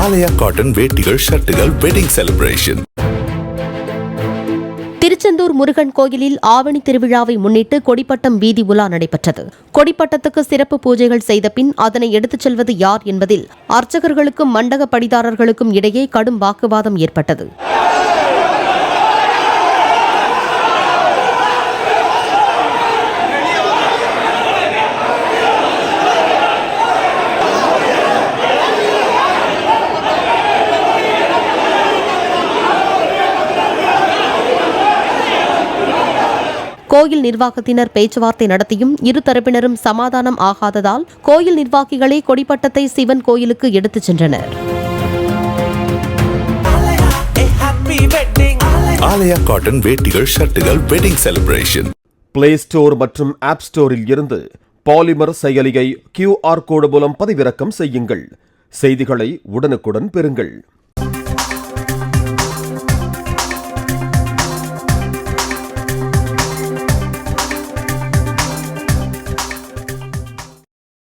ஆலயா cotton வேட்டிகள் ஷர்ட்டுகள் wedding celebration Tiruchendur Murugan கோயிலில் ஆவணி திருவிழாவை முன்னிட்டு கொடிப்பட்டம் வீதி உலா நடைபெற்றது. கொடிப்பட்டத்துக்கு சிறப்பு பூஜைகள் செய்த பின் அதனை எடுத்துச் செல்வது யார் என்பதில் அர்ச்சகர்களுக்கும் மண்டக படிதாரர்களுக்கும் இடையே கடும் வாக்குவாதம் ஏற்பட்டது. கோயில் நிர்வாகத்தினர் பேச்சுவார்த்தை நடத்தியும் இரு தரப்பினரும் சமாதானம் ஆகாததால் கோயில் நிர்வாகிகளே கொடிப்பட்டத்தை சிவன் கோயிலுக்கு எடுத்துச் சென்றனர். ஆலயா காட்டன் வேட்டிகள் ஷர்ட்டுகள் வெட்டிங் செலிப்ரேஷன் பிளே ஸ்டோர் மற்றும் ஆப் ஸ்டோரில் இருந்து பாலிமர் செயலியை கியூஆர் கோடு மூலம் பதிவிறக்கம் செய்யுங்கள். செய்திகளை உடனுக்குடன் பெறுங்கள்.